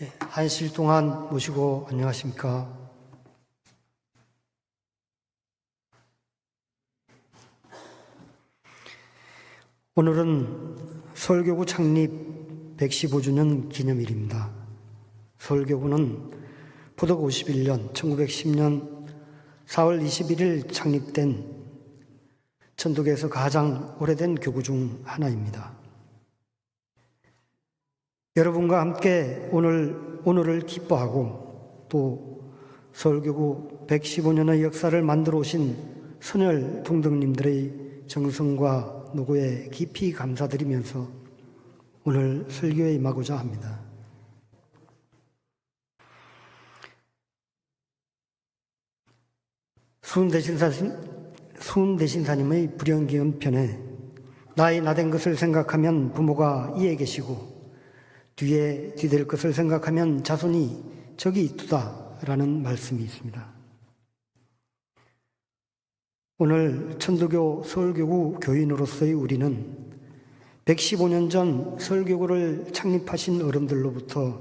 예, 한실 동안 모시고 안녕하십니까. 오늘은 설교구 창립 115주년 기념일입니다. 설교구는 포덕 51년 1910년 4월 21일 창립된 천독에서 가장 오래된 교구 중 하나입니다. 여러분과 함께 오늘, 오늘을 기뻐하고 또 설교구 115년의 역사를 만들어 오신 선열 동덕님들의 정성과 노고에 깊이 감사드리면서 오늘 설교에 임하고자 합니다. 수은대신사님, 수은대신사님의 불연기음 편에 나이 나된 것을 생각하면 부모가 이에 계시고 뒤에 뒤될 것을 생각하면 자손이 저기 있두다라는 말씀이 있습니다. 오늘 천도교 서울교구 교인으로서의 우리는 115년 전 서울교구를 창립하신 어른들로부터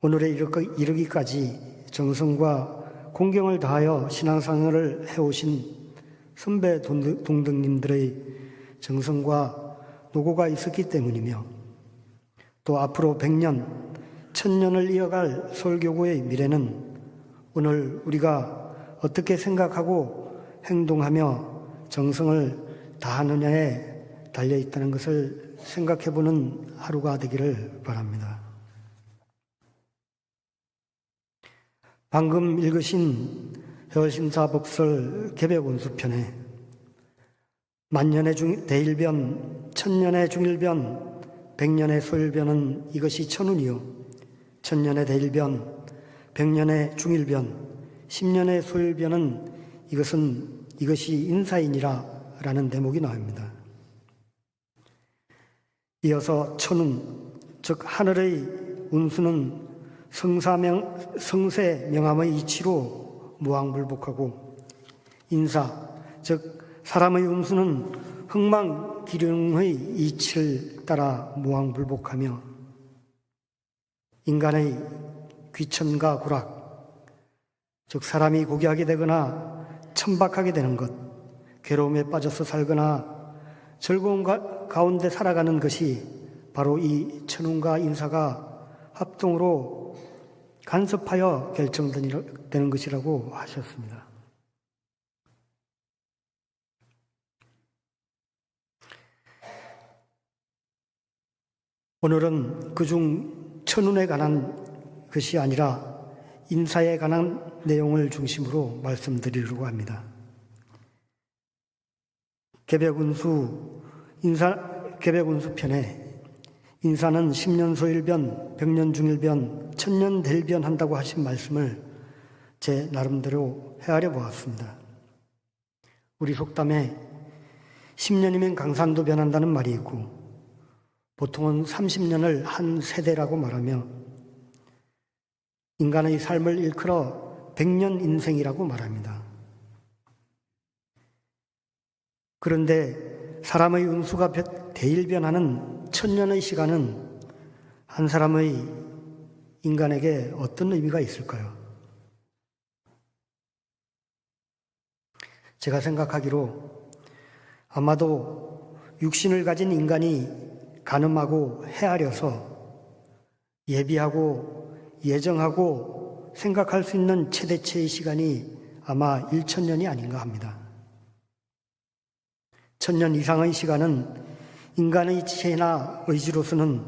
오늘에 이르기까지 정성과 공경을 다하여 신앙생활을 해오신 선배 동등님들의 정성과 노고가 있었기 때문이며 또 앞으로 100년, 1000년을 이어갈 서울교구의 미래는 오늘 우리가 어떻게 생각하고 행동하며 정성을 다하느냐에 달려 있다는 것을 생각해 보는 하루가 되기를 바랍니다. 방금 읽으신 해월심사법설 개백원수편에 만년의 중, 대일변, 천년의 중일변, 백년의 소일변은 이것이 천운이요. 천년의 대일변, 백년의 중일변, 십년의 소일변은 이것은 이것이 인사이니라 라는 대목이 나옵니다. 이어서 천운, 즉 하늘의 운수는 성사명, 성세 명함의 이치로 무왕불복하고 인사, 즉 사람의 운수는 흥망 기룡의 이치를 따라 무왕불복하며 인간의 귀천과 구락, 즉 사람이 고귀하게 되거나 천박하게 되는 것, 괴로움에 빠져서 살거나 즐거운 가운데 살아가는 것이 바로 이 천운과 인사가 합동으로 간섭하여 결정되는 것이라고 하셨습니다. 오늘은 그중 천운에 관한 것이 아니라 인사에 관한 내용을 중심으로 말씀드리려고 합니다. 개백운수 인사 개백운수 편에 인사는 10년 소일변, 100년 중일변, 천년 델변 한다고 하신 말씀을 제 나름대로 헤아려 보았습니다. 우리 속담에 10년이면 강산도 변한다는 말이 있고 보통은 30년을 한 세대라고 말하며 인간의 삶을 일컬어 백년 인생이라고 말합니다. 그런데 사람의 운수가 대일변하는 천년의 시간은 한 사람의 인간에게 어떤 의미가 있을까요? 제가 생각하기로 아마도 육신을 가진 인간이 가늠하고 헤아려서 예비하고 예정하고 생각할 수 있는 최대치의 시간이 아마 1천년이 아닌가 합니다. 천년 이상의 시간은 인간의 지혜나 의지로서는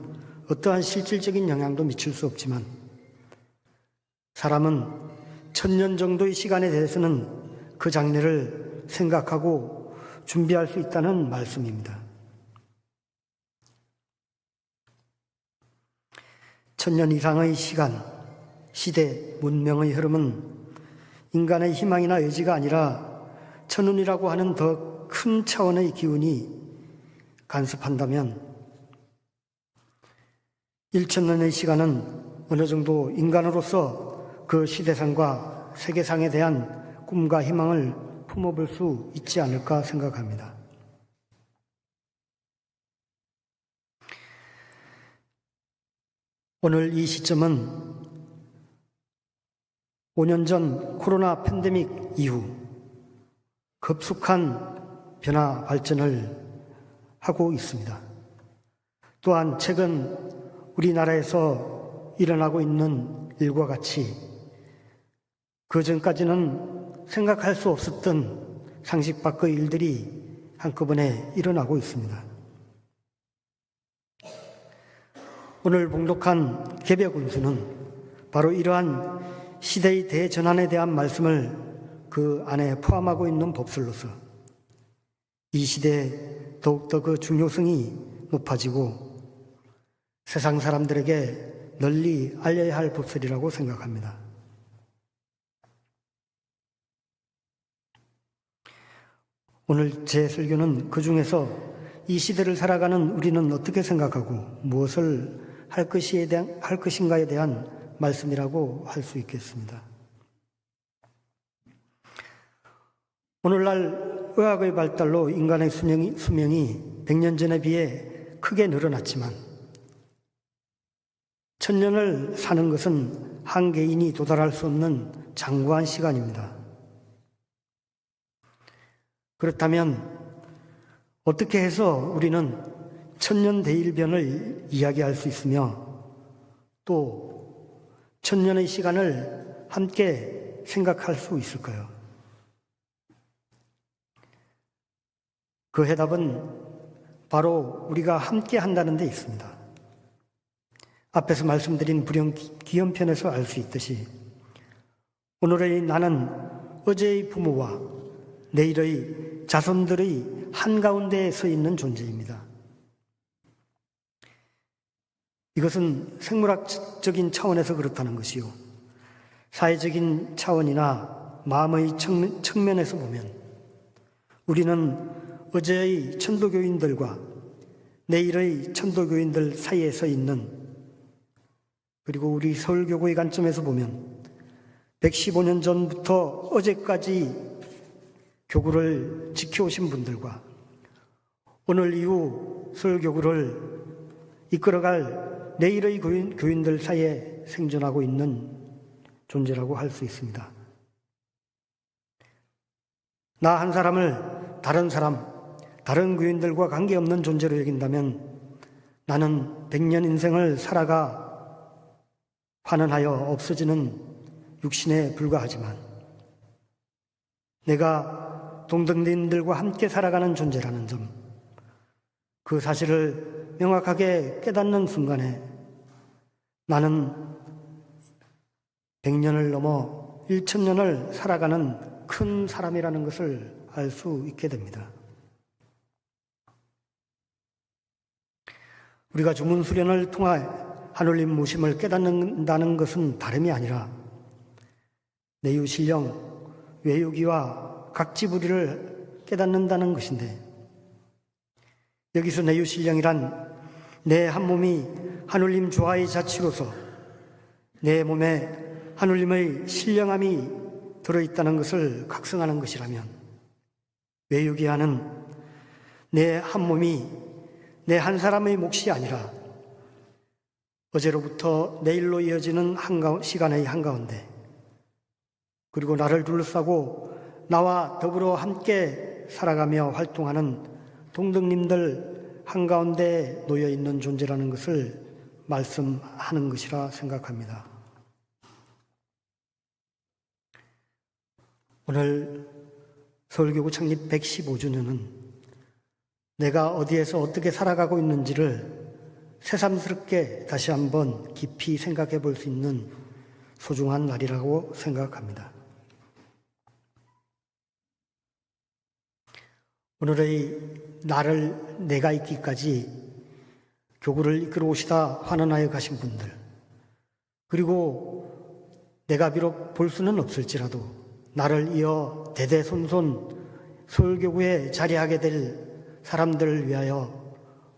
어떠한 실질적인 영향도 미칠 수 없지만 사람은 천년 정도의 시간에 대해서는 그 장래를 생각하고 준비할 수 있다는 말씀입니다. 천년 이상의 시간, 시대, 문명의 흐름은 인간의 희망이나 의지가 아니라 천운이라고 하는 더 큰 차원의 기운이 간섭한다면 1천년의 시간은 어느 정도 인간으로서 그 시대상과 세계상에 대한 꿈과 희망을 품어볼 수 있지 않을까 생각합니다. 오늘 이 시점은 5년 전 코로나 팬데믹 이후 급속한 변화 발전을 하고 있습니다. 또한 최근 우리나라에서 일어나고 있는 일과 같이 그 전까지는 생각할 수 없었던 상식 밖의 일들이 한꺼번에 일어나고 있습니다. 오늘 봉독한 개벽 운수는 바로 이러한 시대의 대전환에 대한 말씀을 그 안에 포함하고 있는 법술로서 이 시대에 더욱더 그 중요성이 높아지고 세상 사람들에게 널리 알려야 할 법술이라고 생각합니다. 오늘 제 설교는 그 중에서 이 시대를 살아가는 우리는 어떻게 생각하고 무엇을 할 것이에 대한 할 것인가에 대한 말씀이라고 할 수 있겠습니다. 오늘날 의학의 발달로 인간의 수명이, 수명이 100년 전에 비해 크게 늘어났지만 천년을 사는 것은 한 개인이 도달할 수 없는 장구한 시간입니다. 그렇다면 어떻게 해서 우리는 천년 대일변을 이야기할 수 있으며 또 천년의 시간을 함께 생각할 수 있을까요? 그 해답은 바로 우리가 함께 한다는 데 있습니다. 앞에서 말씀드린 불영 기연편에서 알 수 있듯이 오늘의 나는 어제의 부모와 내일의 자손들의 한가운데에 서 있는 존재입니다. 이것은 생물학적인 차원에서 그렇다는 것이요. 사회적인 차원이나 마음의 측면, 에서 보면 우리는 어제의 천도교인들과 내일의 천도교인들 사이에 서 있는 그리고 우리 서울교구의 관점에서 보면 115년 전부터 어제까지 교구를 지켜오신 분들과 오늘 이후 서울교구를 이끌어갈 내일의 교인, 교인들 사이에 생존하고 있는 존재라고 할 수 있습니다. 나 한 사람을 다른 사람, 다른 교인들과 관계없는 존재로 여긴다면 나는 백년 인생을 살아가 환원하여 없어지는 육신에 불과하지만 내가 동등님들과 함께 살아가는 존재라는 점, 그 사실을 명확하게 깨닫는 순간에 나는 백년을 넘어 일천년을 살아가는 큰 사람이라는 것을 알 수 있게 됩니다. 우리가 주문 수련을 통해 하늘님 모심을 깨닫는다는 것은 다름이 아니라 내유 신령, 외유기와 각지부리를 깨닫는다는 것인데 여기서 내유 신령이란 내 한 몸이 하늘님 조화의 자치로서 내 몸에 하늘님의 신령함이 들어있다는 것을 각성하는 것이라면 외유기하는 내 한 몸이 내 한 사람의 몫이 아니라 어제로부터 내일로 이어지는 한가, 시간의 한가운데 그리고 나를 둘러싸고 나와 더불어 함께 살아가며 활동하는 동등님들 한가운데 놓여 있는 존재라는 것을 말씀하는 것이라 생각합니다. 오늘 서울교구 창립 115주년은 내가 어디에서 어떻게 살아가고 있는지를 새삼스럽게 다시 한번 깊이 생각해 볼 수 있는 소중한 날이라고 생각합니다. 오늘의 나를 내가 있기까지 교구를 이끌어 오시다 환원하여 가신 분들, 그리고 내가 비록 볼 수는 없을지라도 나를 이어 대대손손 서울교구에 자리하게 될 사람들을 위하여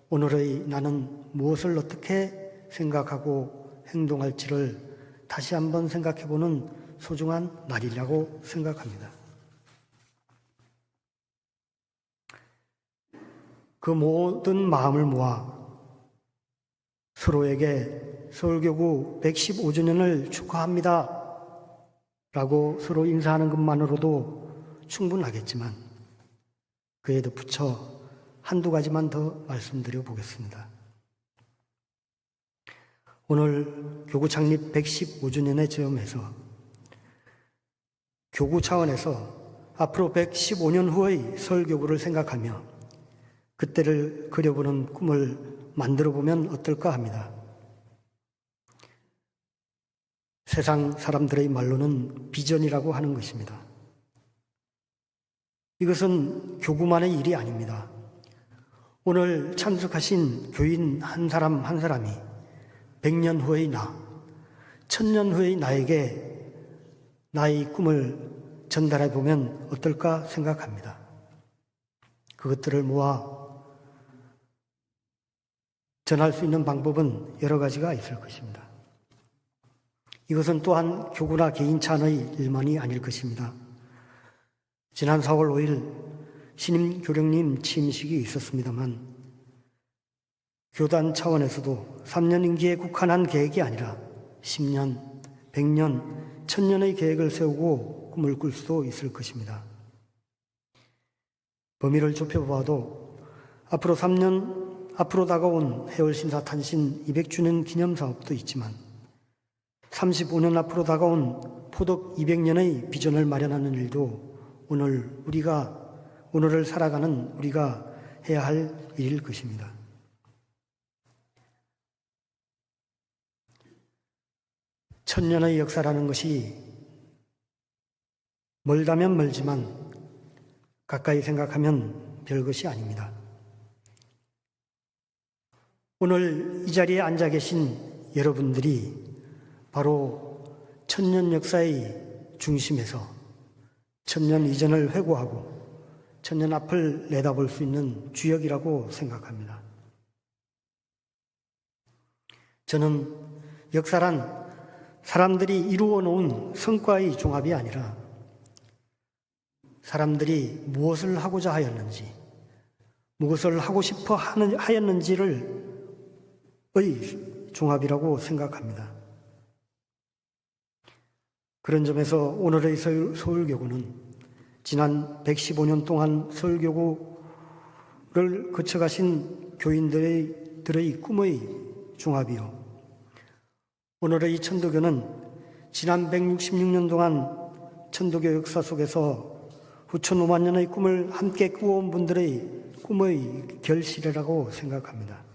오늘의 나는 무엇을 어떻게 생각하고 행동할지를 다시 한번 생각해 보는 소중한 날이라고 생각합니다. 그 모든 마음을 모아 서로에게 서울교구 115주년을 축하합니다. 라고 서로 인사하는 것만으로도 충분하겠지만 그에 덧붙여 한두 가지만 더 말씀드려 보겠습니다. 오늘 교구 창립 115주년의 즈음에서 교구 차원에서 앞으로 115년 후의 서울교구를 생각하며 그때를 그려보는 꿈을 만들어 보면 어떨까 합니다. 세상 사람들의 말로는 비전이라고 하는 것입니다. 이것은 교구만의 일이 아닙니다. 오늘 참석하신 교인 한 사람 한 사람이 100년 후의 나, 천년 후의 나에게 나의 꿈을 전달해 보면 어떨까 생각합니다. 그것들을 모아 전할 수 있는 방법은 여러 가지가 있을 것입니다. 이것은 또한 교구나 개인찬의 일만이 아닐 것입니다. 지난 4월 5일 신임 교령님 취임식이 있었습니다만 교단 차원에서도 3년 임기에 국한한 계획이 아니라 10년, 100년, 1000년의 계획을 세우고 꿈을 꿀 수도 있을 것입니다. 범위를 좁혀보아도 앞으로 3년, 앞으로 다가온 해월 신사 탄신 200주년 기념 사업도 있지만 35년 앞으로 다가온 포덕 200년의 비전을 마련하는 일도 오늘 우리가 오늘을 살아가는 우리가 해야 할 일일 것입니다. 천년의 역사라는 것이 멀다면 멀지만 가까이 생각하면 별것이 아닙니다. 오늘 이 자리에 앉아 계신 여러분들이 바로 천년 역사의 중심에서 천년 이전을 회고하고 천년 앞을 내다볼 수 있는 주역이라고 생각합니다. 저는 역사란 사람들이 이루어 놓은 성과의 종합이 아니라 사람들이 무엇을 하고자 하였는지, 무엇을 하고 싶어 하였는지를 의 종합이라고 생각합니다. 그런 점에서 오늘의 서울교구는 지난 115년 동안 서울교구를 거쳐가신 교인들의 들의 꿈의 종합이요. 오늘의 천도교는 지난 166년 동안 천도교 역사 속에서 후천 5만 년의 꿈을 함께 꾸어온 분들의 꿈의 결실이라고 생각합니다.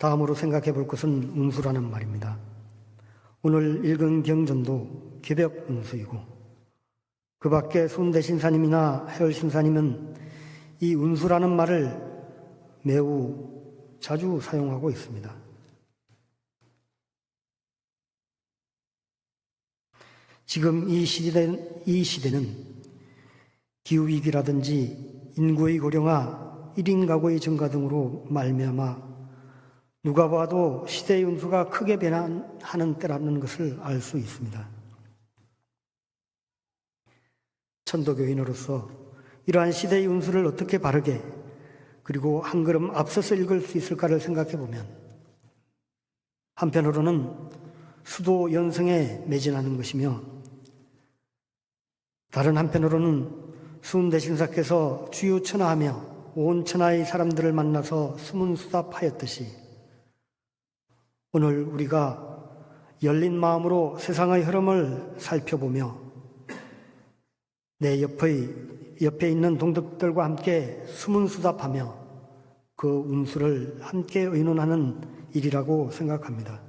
다음으로 생각해 볼 것은 운수라는 말입니다. 오늘 읽은 경전도 개벽 운수이고 그 밖에 손대신사님이나 해열신사님은 이 운수라는 말을 매우 자주 사용하고 있습니다. 지금 이 시대, 이 시대는 기후위기라든지 인구의 고령화, 1인 가구의 증가 등으로 말미암아 누가 봐도 시대의 운수가 크게 변하는 때라는 것을 알 수 있습니다. 천도교인으로서 이러한 시대의 운수를 어떻게 바르게 그리고 한 걸음 앞서서 읽을 수 있을까를 생각해 보면 한편으로는 수도 연성에 매진하는 것이며 다른 한편으로는 수은 대신사께서 주요 천하하며 온 천하의 사람들을 만나서 수문수답하였듯이 오늘 우리가 열린 마음으로 세상의 흐름을 살펴보며 내 옆의, 옆에 있는 동덕들과 함께 수문수답하며 그 운수를 함께 의논하는 일이라고 생각합니다.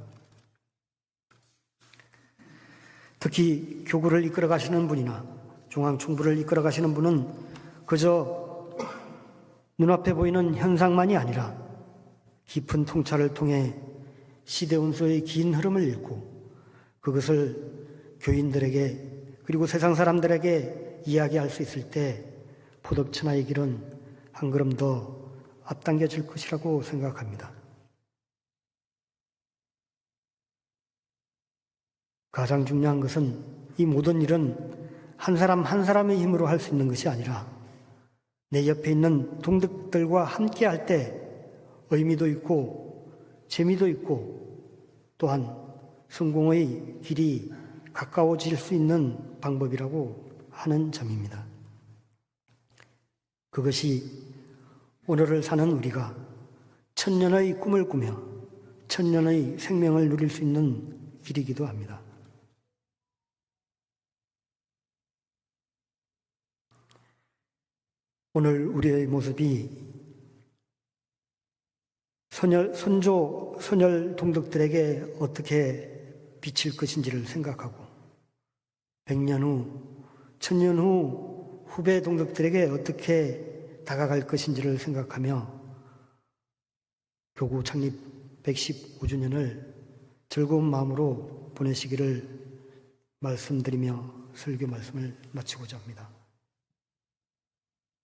특히 교구를 이끌어 가시는 분이나 중앙총부를 이끌어 가시는 분은 그저 눈앞에 보이는 현상만이 아니라 깊은 통찰을 통해 시대 운수의 긴 흐름을 읽고 그것을 교인들에게 그리고 세상 사람들에게 이야기할 수 있을 때 포덕천하의 길은 한 걸음 더 앞당겨질 것이라고 생각합니다. 가장 중요한 것은 이 모든 일은 한 사람 한 사람의 힘으로 할 수 있는 것이 아니라 내 옆에 있는 동덕들과 함께 할 때 의미도 있고 재미도 있고 또한 성공의 길이 가까워질 수 있는 방법이라고 하는 점입니다. 그것이 오늘을 사는 우리가 천년의 꿈을 꾸며 천년의 생명을 누릴 수 있는 길이기도 합니다. 오늘 우리의 모습이 소녀, 손조, 소멸 동덕들에게 어떻게 비칠 것인지를 생각하고, 백년 후, 천년 후 후배 동덕들에게 어떻게 다가갈 것인지를 생각하며 교구 창립 115주년을 즐거운 마음으로 보내시기를 말씀드리며 설교 말씀을 마치고자 합니다.